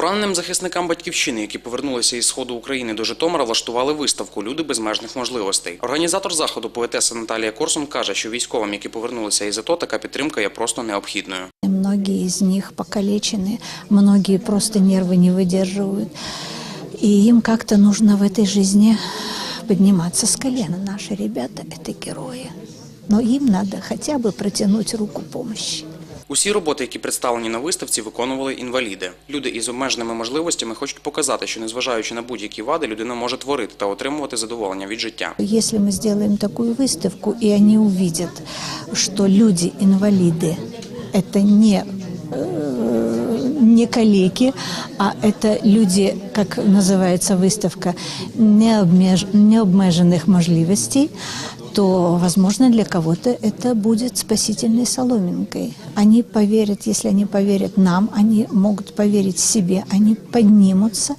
Пораненим захисникам батьківщини, які повернулися із сходу України до Житомира, влаштували виставку Люди без межних можливостей. Організатор заходу поетеса Наталія Корсун каже, що військовим, які повернулися із АТО, така підтримка є просто необхідною. Многие из них покалечены, многие просто нервы не выдерживают. И им как-то нужно в этой жизни подниматься с колена. Наши ребята – это герои. Но им надо хотя бы протянуть руку помощи. Усі роботи, які представлені на виставці, виконували інваліди. Люди із обмеженими можливостями хочуть показати, що незважаючи на будь-які вади, людина може творити та отримувати задоволення від життя. Если мы сделаем такую выставку, и они увидят, что люди-инвалиды – это не, э, не калеки, а это люди, как называется выставка, необмеж- необмеженных можливостей, то, возможно, для кого-то это будет спасительной соломинкой. Они поверят, если они поверят нам, они могут поверить себе, они поднимутся,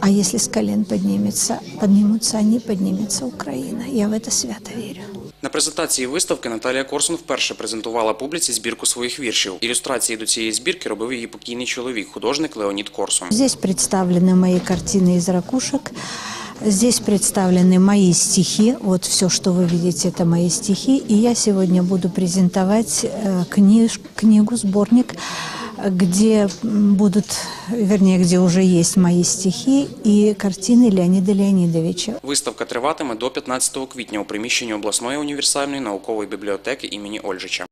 а если с колен поднимется, поднимутся они, поднимется Украина. Я в это свято верю. На презентації виставки Наталія Корсун вперше презентувала публіці збірку своїх віршів. Ілюстрації до цієї збірки робив її покійний чоловік, художник Леонід Корсун. Здесь представлены мои картины из ракушек. Здесь представлены мои стихи. Вот все, что вы видите, это мои стихи. И я сегодня буду презентовать э, книж, книгу, сборник, где будут, вернее, где уже есть мои стихи и картины Леонида Леонидовича. Виставка триватиме до 15 квітня у приміщенні обласної універсальної наукової бібліотеки імені Ольжича.